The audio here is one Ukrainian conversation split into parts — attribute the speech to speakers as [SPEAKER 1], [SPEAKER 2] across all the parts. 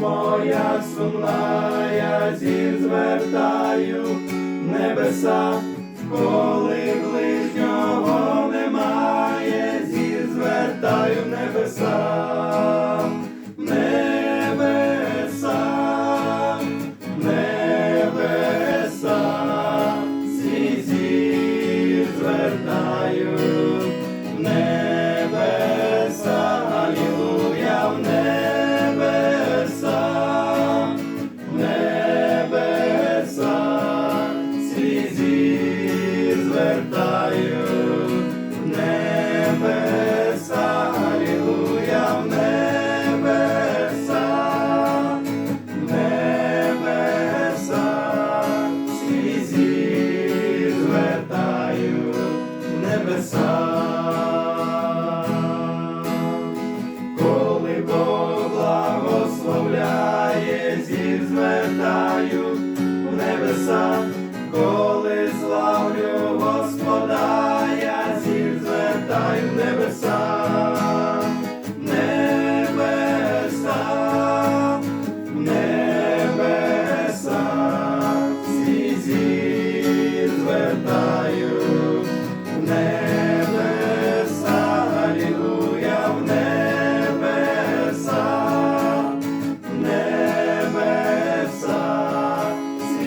[SPEAKER 1] моя сумна, я зір звертаю небеса, коли ближнього немає, зізвертаю небеса.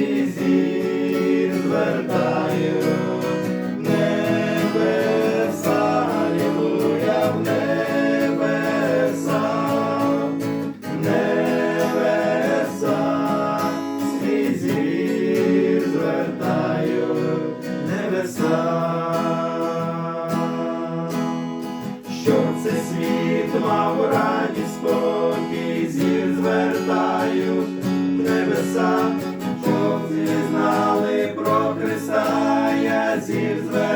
[SPEAKER 1] Свій небеса, Алілуя, небеса, небеса, свій звертаю небеса, що це світ мав радість. is the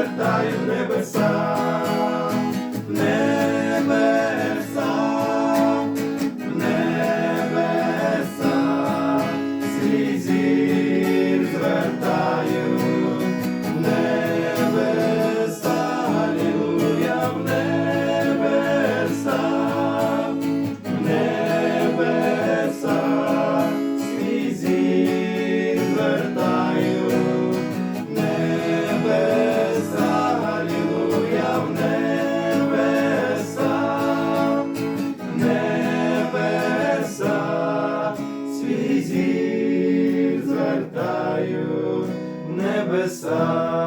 [SPEAKER 1] і зір звертаю небеса.